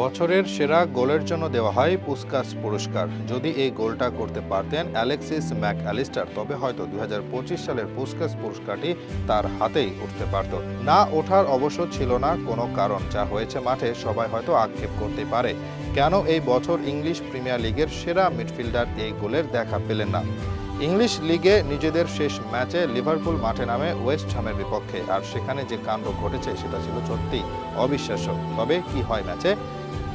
বছরের সেরা গোলের জন্য দেওয়া হয় পুস্কাস পুরস্কার। যদি এই গোলটা করতে পারতেন অ্যালেক্সিস ম্যাক অ্যালিস্টার তবে হয়তো দুই সালের পুস্কাস পুরস্কারটি তার হাতেই উঠতে পারত। না ওঠার অবশ্য ছিল না কোনো কারণ, যা হয়েছে মাঠে সবাই হয়তো আক্ষেপ করতে পারে। কেন এই বছর ইংলিশ প্রিমিয়ার লিগের সেরা মিডফিল্ডার এই গোলের দেখা পেলেন না? ইংলিশ লিগে নিজেদের শেষ ম্যাচে লিভারপুল মাঠে নামে ওয়েস্ট হ্যামের বিপক্ষে, আর সেখানে যে কাণ্ড ঘটেছে সেটা ছিল সত্যিই অবিশ্বাস্য। তবে কি হয় ম্যাচে?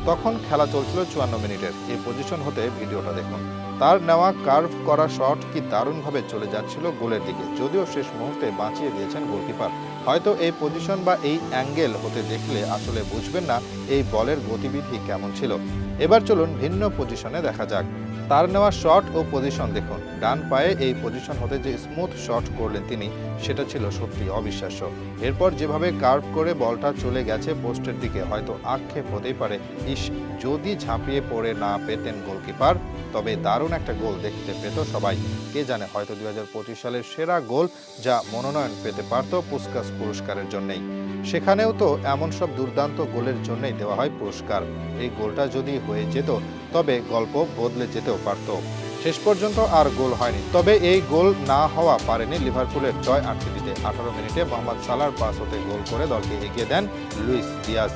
তখন খেলা চলছিল চুয়ান্ন মিনিটের। এই পজিশন হতে ভিডিওটা দেখুন। তার নেওয়া কার্ভ করা শট কি দারুণভাবে চলে যাচ্ছিল গোলের দিকে, যদিও শেষ মুহূর্তে বাঁচিয়ে দিয়েছেন গোলকিপার হয়তো এই পজিশন বা এই অ্যাঙ্গেল হতে দেখলে আসলে বুঝবেন না এই বলের গতিবিধি কেমন ছিল। এবার চলুন ভিন্ন পজিশনে দেখা যাক। তার নেওয়া শট ও পজিশন দেখুন। ডান পায়ে এই পজিশন হতে যে স্মুথ শট করলেন তিনি, সেটা ছিল সত্যি অবিশ্বাস্য। এরপর যেভাবে কার্ভ করে বলটা চলে গেছে পোস্টের দিকে, হয়তো আক্ষেপ হতেই পারে। ইস, যদি ঝাঁপিয়ে পড়ে না পেতেন গোলকিপার তবে দারুণ একটা গোল দেখতে পেত সবাই। কে জানে হয়তো দুই সালের সেরা গোল যা মনোনয়ন পেতে পারত পুস্কাস পুরস্কারের জন্যই। সেখানেও তো এমন সব দুর্দান্ত গোলের জন্যই দেওয়া হয় পুরস্কার। এই গোলটা যদি হয়ে যেত, তবে গল্প বদলে যেতেও পারত। শেষ পর্যন্ত আর গোল হয়নি। তবে এই গোল না হওয়া পারেনি লিভারপুলের জয় আটকে দিতে। আঠারো মিনিটে মোহাম্মদ সালার পাস হতে গোল করে দলকে এগিয়ে দেন লুইস দিয়াজ।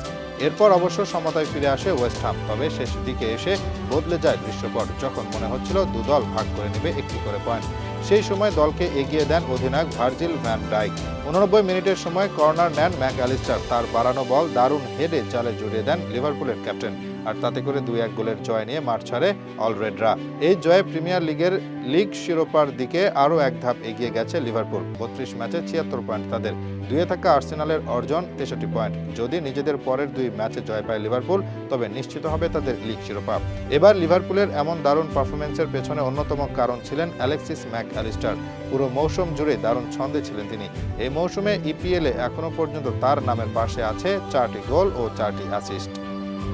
এরপর অবশ্য সমতায় ফিরে আসে ওয়েস্ট হাম, তবে শেষ দিকে এসে বদলে যায় দৃশ্যপট, যখন মনে হচ্ছিল দুদল ভাগ করে নেবে একটি করে পয়েন্ট সেই সময় দলকে এগিয়ে দেন অধিনায়ক ভার্জিল ভ্যান ডাইক। উননব্বই মিনিটের সময় কর্নার নেন ম্যাক অ্যালিস্টার তার বাড়ানো বল দারুণ হেডে চালে জড়িয়ে দেন লিভারপুলের ক্যাপ্টেন। আর তাতে করে দুই এক গোলের জয় নিয়ে মাঠ ছাড়ে অলরেডরা। এই জয়ে প্রিমিয়ার লিগের লিগ শিরোপার দিকে আরও এক ধাপ এগিয়ে গেছে লিভারপুল। বত্রিশ ম্যাচে ছিয়াত্তর পয়েন্ট তাদের। দুয়ে থাকা আর্সেনালের অর্জন তেষট্টি পয়েন্ট। যদি নিজেদের পরের দুই ম্যাচে জয় পায় লিভারপুল, তবে নিশ্চিত হবে তাদের লিগ শিরোপা। এবার লিভারপুলের এমন দারুণ পারফরমেন্সের পেছনে অন্যতম কারণ ছিলেন অ্যালেক্সিস ম্যাক অ্যালিস্টার পুরো মৌসুম জুড়ে দারুণ ছন্দে ছিলেন তিনি। এই মৌসুমে ইপিএলে এখনও পর্যন্ত তার নামের পাশে আছে চারটি গোল ও চারটি অ্যাসিস্ট।